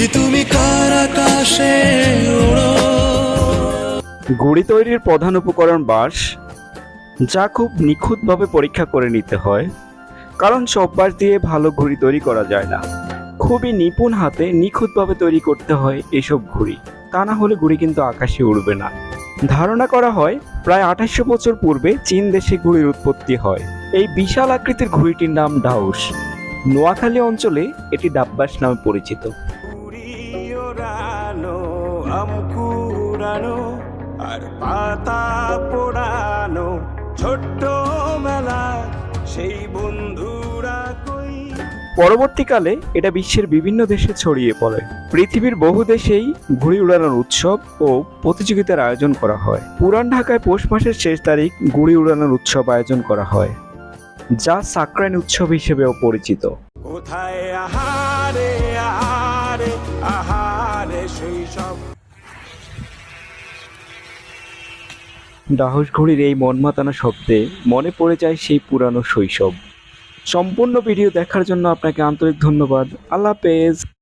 ঘুড়ি তুমি ঘুড়ি তৈরির প্রধান উপকরণ বাঁশ, যা খুব নিখুঁতভাবে পরীক্ষা করে নিতে হয়, কারণ সব বাঁশ দিয়ে ভালো ঘুড়ি তৈরি করা যায় না। খুবই নিপুণ হাতে নিখুঁতভাবে তৈরি করতে হয় এসব ঘুড়ি তা না হলে ঘুড়ি কিন্তু আকাশে উড়বে না। ধারণা করা হয়, প্রায় আঠাশশো বছর পূর্বে চীন দেশে ঘুড়ির উৎপত্তি হয়। এই বিশাল আকৃতির ঘুড়িটির নাম ডাউস নোয়াখালী অঞ্চলে এটি ডাব্বাস নামে পরিচিত। ওড়ানো আম কুড়ানো আর পাতা পোড়ানো। ছোট্ট মেলা সেই বন্ধুরা কই? পরবর্তীকালে এটা বিশ্বের বিভিন্ন দেশে ছড়িয়ে পড়ে। পৃথিবীর বহু দেশেই ঘুড়ি উড়ানোর উৎসব ও প্রতিযোগিতার আয়োজন করা হয়। পুরান ঢাকায় পৌষ মাসের শেষ তারিখ ঘুড়ি উড়ানোর উৎসব আয়োজন করা হয় যা সাকরাইন উৎসব হিসেবেও পরিচিত। কোথায়? আহারে আহারে আহারে সব ডাহস ঘড়ির এই মনমাতানা শব্দে মনে পড়ে যায় সেই পুরানো শৈশব। সম্পূর্ণ ভিডিও দেখার জন্য আপনাকে আন্তরিক ধন্যবাদ। আল্লাহ হাফেজ।